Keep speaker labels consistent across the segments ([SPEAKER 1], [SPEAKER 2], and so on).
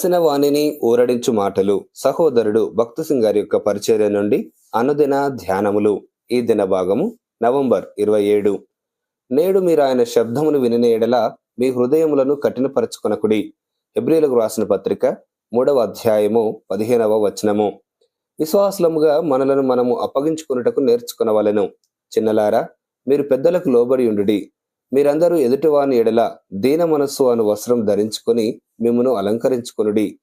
[SPEAKER 1] చేసిన వాణిని ఊరడించు మాటలు సహోదరుడు భక్త సింగ్ గారి యొక్క పరిచర్య నుండి అనుదిన ధ్యానములు. ఈ దిన భాగము నవంబర్ ఇరవై ఏడు. నేడు మీరు ఆయన శబ్దమును వినిన మీ హృదయములను కఠినపరచుకొనకుడి. హెబ్రిలకు రాసిన పత్రిక మూడవ అధ్యాయము పదిహేనవ వచనము. విశ్వాసలముగా మనలను మనము అప్పగించుకున్నటకు నేర్చుకునవలెను. చిన్నలారా మీరు పెద్దలకు లోబడి ఉండుడి. మీరందరూ ఎదుటివాని ఎడల దీన మనస్సు అను వస్త్రం ధరించుకొని మిమ్మను అలంకరించుకొనుడి.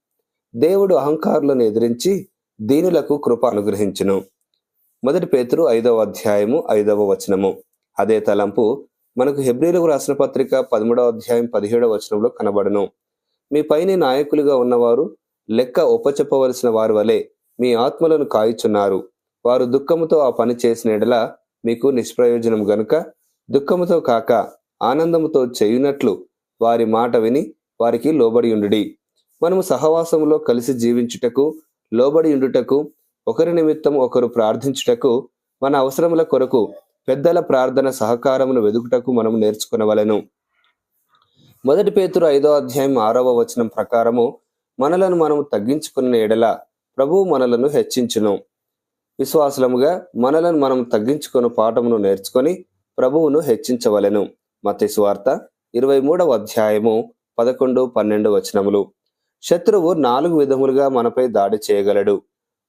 [SPEAKER 1] దేవుడు అహంకారులను ఎదిరించి దీనులకు కృప అనుగ్రహించును. మొదటి పేతురు ఐదవ అధ్యాయము ఐదవ వచనము. అదే తలంపు మనకు హెబ్రిలకు రాసిన పత్రిక పదమూడవ అధ్యాయం పదిహేడవ వచనంలో కనబడును. మీ పైన నాయకులుగా ఉన్నవారు లెక్క ఒప్పచెప్పవలసిన వారి వలె మీ ఆత్మలను కాయుచున్నారు. వారు దుఃఖముతో ఆ పని చేసిన ఎడల మీకు నిష్ప్రయోజనం గనుక దుఃఖముతో కాక ఆనందముతో చేయునట్లు వారి మాట విని వారికి లోబడి ఉండుడి. మనము సహవాసములో కలిసి జీవించుటకు లోబడి ఉండుటకు ఒకరి నిమిత్తం ఒకరు ప్రార్థించుటకు మన అవసరముల కొరకు పెద్దల ప్రార్థన సహకారమును వెదుకుటకు మనం నేర్చుకునవలెను. మొదటి పేతురు ఐదో అధ్యాయం ఆరవ వచనం ప్రకారము మనలను మనము తగ్గించుకున్న ఎడల ప్రభువు మనలను హెచ్చించును. విశ్వాసముగా మనలను మనం తగ్గించుకున్న పాఠమును నేర్చుకొని ప్రభువును హెచ్చించవలెను. మత్తి సువార్త ఇరవై మూడవ అధ్యాయము పదకొండు పన్నెండు వచనములు. శత్రువు నాలుగు విధములుగా మనపై దాడి చేయగలడు.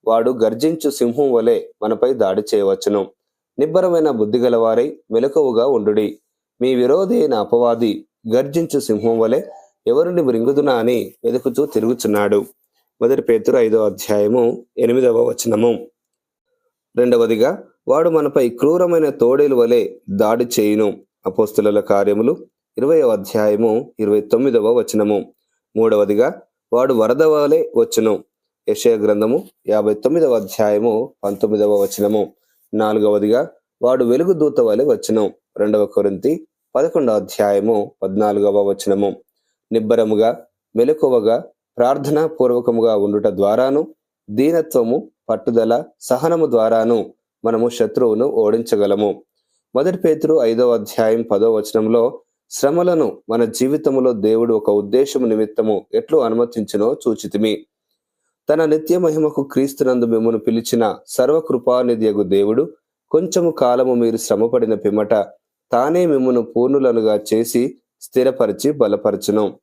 [SPEAKER 1] వాడు గర్జించు సింహం వలె మనపై దాడి చేయవచ్చును. నిబ్బరమైన బుద్ధి గలవారై మెలకువగా ఉండుడి. మీ విరోధి అయిన అపవాది గర్జించు సింహం వలె ఎవరిని మృంగుదునా అని వెతుకుతూ తిరుగుచున్నాడు. మొదటి పేతురు ఐదో అధ్యాయము ఎనిమిదవ వచనము. రెండవదిగా వాడు మనపై క్రూరమైన తోడేలు వలె దాడి చేయును. అపోస్తుల కార్యములు ఇరవై అధ్యాయము ఇరవై తొమ్మిదవ వచనము. మూడవదిగా వాడు వరద వలె వచ్చును. యశయ గ్రంథము యాభై తొమ్మిదవ అధ్యాయము పంతొమ్మిదవ వచనము. నాలుగవదిగా వాడు వెలుగు దూత వలె వచ్చును. రెండవ కొరింతి పదకొండవ అధ్యాయము పద్నాలుగవ వచనము. నిబ్బరముగా మెలకువగా ప్రార్థనా పూర్వకముగా ఉండుట ద్వారాను దీనత్వము పట్టుదల సహనము ద్వారాను మనము శత్రువును ఓడించగలము. మొదటి పేతురు ఐదవ అధ్యాయం పదో వచనంలో శ్రమలను మన జీవితంలో దేవుడు ఒక ఉద్దేశము నిమిత్తము ఎట్లు అనుమతించునో చూచితిమి. తన నిత్య మహిమకు క్రీస్తునందు మిమ్మను పిలిచిన సర్వకృపానిధియగు దేవుడు కొంచెము కాలము మీరు శ్రమపడిన పిమ్మట తానే మిమ్మను పూర్ణులనుగా చేసి స్థిరపరిచి బలపరచును.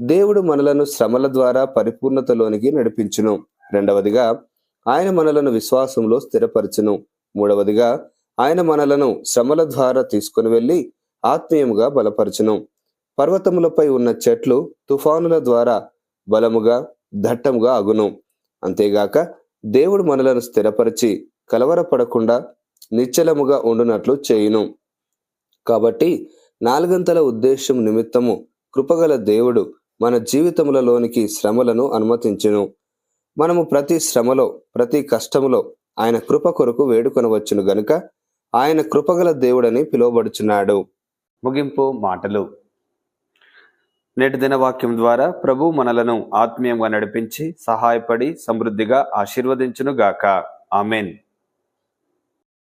[SPEAKER 1] దేవుడు మనలను శ్రమల ద్వారా పరిపూర్ణతలోనికి నడిపించును. రెండవదిగా ఆయన మనలను విశ్వాసంలో స్థిరపరచును. మూడవదిగా ఆయన మనలను శ్రమల ద్వారా తీసుకుని వెళ్ళి ఆత్మీయముగా బలపరచును. పర్వతములపై ఉన్న చెట్లు తుఫానుల ద్వారా బలముగా దట్టముగా అగును. అంతేగాక దేవుడు మనలను స్థిరపరిచి కలవరపడకుండా నిశ్చలముగా ఉండునట్లు చేయును. కాబట్టి నాలుగంతల ఉద్దేశం నిమిత్తము కృపగల దేవుడు మన జీవితములలోనికి శ్రమలను అనుమతించును. మనము ప్రతి శ్రమలో ప్రతి కష్టములో ఆయన కృప కొరకు వేడుకొనవచ్చును గనుక ఆయన కృపగల దేవుడని పిలువబడుచున్నాడు.
[SPEAKER 2] ముగింపు మాటలు. నేటి దిన వాక్యం ద్వారా ప్రభు మనలను ఆత్మీయంగా నడిపించి సహాయపడి సమృద్ధిగా ఆశీర్వదించును గాక ఆమెన్.